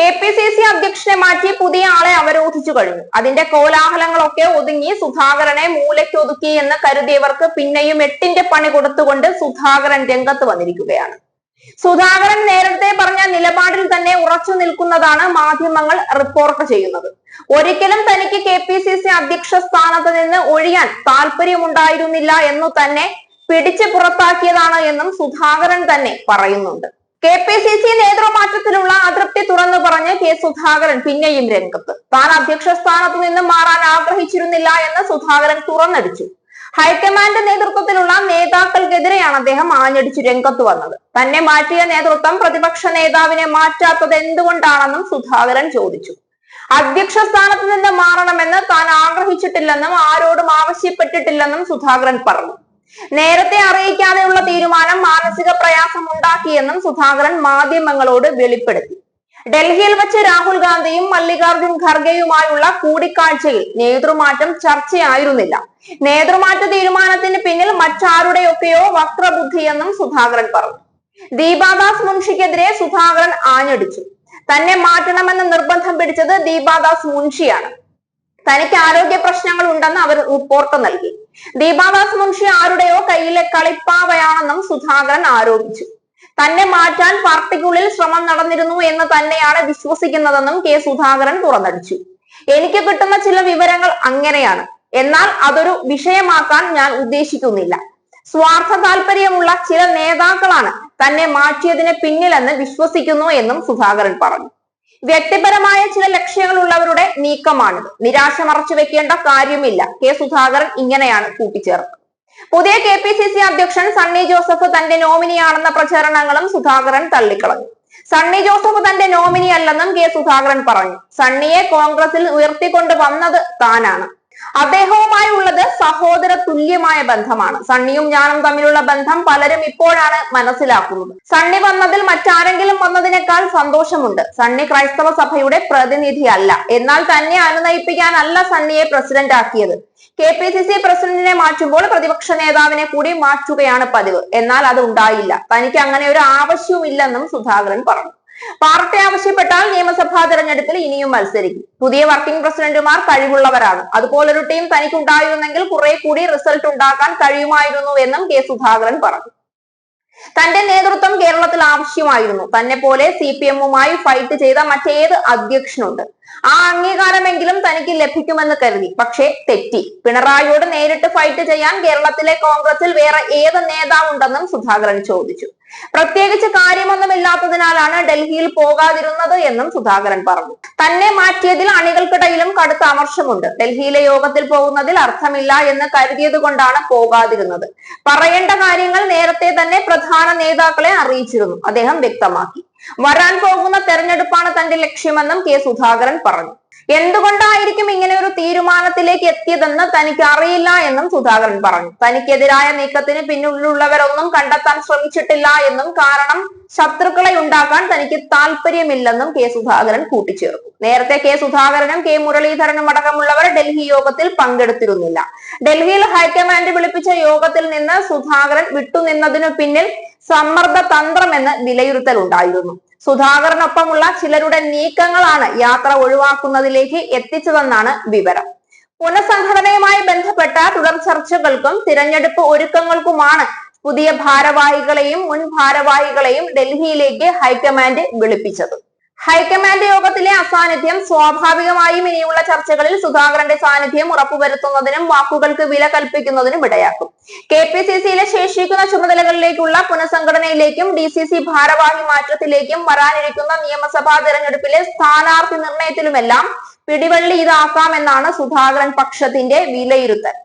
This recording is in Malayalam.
കെ പി സി സി അധ്യക്ഷനെ മാറ്റി പുതിയ ആളെ അവരോധിച്ചു കഴിഞ്ഞു. അതിന്റെ കോലാഹലങ്ങളൊക്കെ ഒതുങ്ങി സുധാകരനെ മൂലയ്ക്കൊതുക്കി എന്ന് കരുതിയവർക്ക് പിന്നെയും എട്ടിന്റെ പണി കൊടുത്തുകൊണ്ട് സുധാകരൻ രംഗത്ത് വന്നിരിക്കുകയാണ്. സുധാകരൻ നേരത്തെ പറഞ്ഞ നിലപാടിൽ തന്നെ ഉറച്ചു നിൽക്കുന്നതാണ് മാധ്യമങ്ങൾ റിപ്പോർട്ട് ചെയ്യുന്നത്. ഒരിക്കലും തനിക്ക് കെ പി സി സി അധ്യക്ഷ സ്ഥാനത്ത് നിന്ന് ഒഴിയാൻ താല്പര്യമുണ്ടായിരുന്നില്ല എന്നു തന്നെ പിടിച്ചു പുറത്താക്കിയതാണ് എന്നും സുധാകരൻ തന്നെ പറയുന്നുണ്ട്. കെ പി സി സി നേതൃമാറ്റത്തിലുള്ള അതൃപ്തി തുറന്നു പറഞ്ഞ് കെ സുധാകരൻ പിന്നെയും രംഗത്ത്. താൻ അധ്യക്ഷ സ്ഥാനത്ത് നിന്ന് മാറാൻ ആഗ്രഹിച്ചിരുന്നില്ല എന്ന് സുധാകരൻ തുറന്നടിച്ചു. ഹൈക്കമാൻഡ് നേതൃത്വത്തിലുള്ള നേതാക്കൾക്കെതിരെയാണ് അദ്ദേഹം ആഞ്ഞടിച്ചു രംഗത്ത് വന്നത്. തന്നെ മാറ്റിയ നേതൃത്വം പ്രതിപക്ഷ നേതാവിനെ മാറ്റാത്തത് എന്തുകൊണ്ടാണെന്നും സുധാകരൻ ചോദിച്ചു. അധ്യക്ഷ സ്ഥാനത്ത് നിന്ന് മാറണമെന്ന് താൻ ആഗ്രഹിച്ചിട്ടില്ലെന്നും ആരോടും ആവശ്യപ്പെട്ടിട്ടില്ലെന്നും സുധാകരൻ പറഞ്ഞു. നേരത്തെ അറിയിക്കാതെയുള്ള തീരുമാനം മാനസിക പ്രയാസം ഉണ്ടാക്കിയെന്നും സുധാകരൻ മാധ്യമങ്ങളോട് വെളിപ്പെടുത്തി. ഡൽഹിയിൽ വെച്ച് രാഹുൽ ഗാന്ധിയും മല്ലികാർജുൻ ഖർഗെയുമായുള്ള കൂടിക്കാഴ്ചയിൽ നേതൃമാറ്റം ചർച്ചയായിരുന്നില്ല. നേതൃമാറ്റ തീരുമാനത്തിന് പിന്നിൽ മറ്റാരുടെയൊക്കെയോ വക്രബുദ്ധിയെന്നും സുധാകരൻ പറഞ്ഞു. ദീപാദാസ് മുൻഷിക്കെതിരെ സുധാകരൻ ആഞ്ഞടിച്ചു. തന്നെ മാറ്റണമെന്ന് നിർബന്ധം പിടിച്ചത് ദീപാദാസ് മുൻഷിയാണ്. തനിക്ക് ആരോഗ്യ പ്രശ്നങ്ങൾ ഉണ്ടെന്ന് അവർ റിപ്പോർട്ട് നൽകി. ദീപാദാസ് മുൻഷി ആരുടെയോ കയ്യിലെ കളിപ്പാവയാണെന്നും സുധാകരൻ ആരോപിച്ചു. തന്നെ മാറ്റാൻ പാർട്ടിക്കുള്ളിൽ ശ്രമം നടന്നിരുന്നു എന്ന് തന്നെയാണ് വിശ്വസിക്കുന്നതെന്നും കെ സുധാകരൻ തുറന്നടിച്ചു. എനിക്ക് കിട്ടുന്ന ചില വിവരങ്ങൾ അങ്ങനെയാണ്. എന്നാൽ അതൊരു വിഷയമാക്കാൻ ഞാൻ ഉദ്ദേശിക്കുന്നില്ല. സ്വാർത്ഥ താല്പര്യമുള്ള ചില നേതാക്കളാണ് തന്നെ മാറ്റിയതിന് പിന്നിലെന്ന് വിശ്വസിക്കുന്നു എന്നും സുധാകരൻ പറഞ്ഞു. വ്യക്തിപരമായ ചില ലക്ഷ്യങ്ങളുള്ളവരുടെ നീക്കമാണിത്. നിരാശ മറച്ചു വെക്കേണ്ട കാര്യമില്ല. കെ സുധാകരൻ ഇങ്ങനെയാണ് കൂട്ടിച്ചേർത്തത്. പുതിയ കെ പി സി സി അധ്യക്ഷൻ സണ്ണി ജോസഫ് തന്റെ നോമിനിയാണെന്ന പ്രചരണങ്ങളും സുധാകരൻ തള്ളിക്കളഞ്ഞു. സണ്ണി ജോസഫ് തന്റെ നോമിനി അല്ലെന്നും കെ സുധാകരൻ പറഞ്ഞു. സണ്ണിയെ കോൺഗ്രസിൽ ഉയർത്തിക്കൊണ്ട് വന്നത് താനാണ്. അദ്ദേഹവുമായി ഉള്ളത് സഹോദര തുല്യമായ ബന്ധമാണ്. സണ്ണിയും ഞാനും തമ്മിലുള്ള ബന്ധം പലരും ഇപ്പോഴാണ് മനസ്സിലാക്കുന്നത്. സണ്ണി വന്നതിൽ മറ്റാരെങ്കിലും വന്നതിനേക്കാൾ സന്തോഷമുണ്ട്. സണ്ണി ക്രൈസ്തവ സഭയുടെ പ്രതിനിധി അല്ല എന്നാൽ തന്നെ അനുനയിപ്പിക്കാനല്ല സണ്ണിയെ പ്രസിഡന്റ് ആക്കിയത്. കെ പി സി സി പ്രസിഡന്റിനെ മാറ്റുമ്പോൾ പ്രതിപക്ഷ നേതാവിനെ കൂടി മാറ്റുകയാണ് പതിവ്. എന്നാൽ അത് ഉണ്ടായില്ല. തനിക്ക് അങ്ങനെ ഒരു ആവശ്യവുമില്ലെന്നും സുധാകരൻ പറഞ്ഞു. പാർട്ടി ആവശ്യപ്പെട്ടാൽ നിയമസഭാ തെരഞ്ഞെടുപ്പിൽ ഇനിയും മത്സരിക്കും. പുതിയ വർക്കിംഗ് പ്രസിഡന്റുമാർ കഴിവുള്ളവരാണ്. അതുപോലൊരു ടീം തനിക്ക് ഉണ്ടായിരുന്നെങ്കിൽ കുറെ കൂടി റിസൾട്ട് ഉണ്ടാക്കാൻ കഴിയുമായിരുന്നു എന്നും കെ സുധാകരൻ പറഞ്ഞു. തന്റെ നേതൃത്വം കേരളത്തിൽ ആവശ്യമായിരുന്നു. തന്നെ പോലെ സി പി എമ്മുമായി ഫൈറ്റ് ചെയ്ത മറ്റേത് അധ്യക്ഷനുണ്ട്. ആ അംഗീകാരമെങ്കിലും തനിക്ക് ലഭിക്കുമെന്ന് കരുതി. പക്ഷേ തെറ്റി. പിണറായിയോട് നേരിട്ട് ഫൈറ്റ് ചെയ്യാൻ കേരളത്തിലെ കോൺഗ്രസിൽ വേറെ ഏത് നേതാവുണ്ടെന്നും സുധാകരൻ ചോദിച്ചു. പ്രത്യേകിച്ച് കാര്യമൊന്നുമില്ലാത്തതിനാലാണ് ഡൽഹിയിൽ പോകാതിരുന്നത് എന്നും സുധാകരൻ പറഞ്ഞു. തന്നെ മാറ്റിയതിൽ അണികൾക്കിടയിലും കടുത്ത അമർഷമുണ്ട്. ഡൽഹിയിലെ യോഗത്തിൽ പോകുന്നതിൽ അർത്ഥമില്ല എന്ന് കരുതിയത് കൊണ്ടാണ് പോകാതിരുന്നത്. പറയേണ്ട കാര്യങ്ങൾ നേരത്തെ തന്നെ പ്രധാന നേതാക്കളെ അറിയിച്ചിരുന്നു. അദ്ദേഹം വ്യക്തമാക്കി. വരാൻ പോകുന്ന തെരഞ്ഞെടുപ്പാണ് തന്റെ ലക്ഷ്യമെന്നും കെ സുധാകരൻ പറഞ്ഞു. എന്തുകൊണ്ടായിരിക്കും ഇങ്ങനെ ഒരു തീരുമാനത്തിലേക്ക് എത്തിയതെന്ന് തനിക്ക് അറിയില്ല എന്നും സുധാകരൻ പറഞ്ഞു. തനിക്കെതിരായ നീക്കത്തിന് പിന്നിലുള്ളവരൊന്നും കണ്ടെത്താൻ ശ്രമിച്ചിട്ടില്ല എന്നും കാരണം ശത്രുക്കളെ ഉണ്ടാക്കാൻ തനിക്ക് താല്പര്യമില്ലെന്നും കെ സുധാകരൻ കൂട്ടിച്ചേർത്തു. നേരത്തെ കെ സുധാകരനും കെ മുരളീധരനും അടക്കമുള്ളവർ ഡൽഹി യോഗത്തിൽ പങ്കെടുത്തിരുന്നില്ല. ഡൽഹിയിൽ ഹൈക്കമാൻഡ് വിളിപ്പിച്ച യോഗത്തിൽ നിന്ന് സുധാകരൻ വിട്ടുനിന്നതിനു പിന്നിൽ സമ്മർദ്ദ തന്ത്രമെന്ന് വിലയിരുത്തൽ ഉണ്ടായിരുന്നു സുധാകരനൊപ്പമുള്ള ചിലരുടെ നീക്കങ്ങളാണ് യാത്ര ഒഴിവാക്കുന്നതിലേക്ക് എത്തിച്ചതെന്നാണ് വിവരം. പുനഃസംഘടനയുമായി ബന്ധപ്പെട്ട തുടർ ചർച്ചകൾക്കും തിരഞ്ഞെടുപ്പ് ഒരുക്കങ്ങൾക്കുമാണ് പുതിയ ഭാരവാഹികളെയും മുൻ ഭാരവാഹികളെയും ഡൽഹിയിലേക്ക് ഹൈക്കമാൻഡ് വിളിപ്പിച്ചത്. ഹൈക്കമാൻഡ് യോഗത്തിലെ അസാന്നിധ്യം സ്വാഭാവികമായും ഇനിയുള്ള ചർച്ചകളിൽ സുധാകരന്റെ സാന്നിധ്യം ഉറപ്പുവരുത്തുന്നതിനും വാക്കുകൾക്ക് വില കൽപ്പിക്കുന്നതിനും ഇടയാക്കും. കെ പി സി സിയിലെ ശേഷിക്കുന്ന ചുമതലകളിലേക്കുള്ള പുനഃസംഘടനയിലേക്കും ഡി സി സി ഭാരവാഹി മാറ്റത്തിലേക്കും വരാനിരിക്കുന്ന നിയമസഭാ തെരഞ്ഞെടുപ്പിലെ സ്ഥാനാർത്ഥി നിർണയത്തിലുമെല്ലാം പിടിവള്ളി ഇതാക്കാം എന്നാണ് സുധാകരൻ പക്ഷത്തിന്റെ വിലയിരുത്തൽ.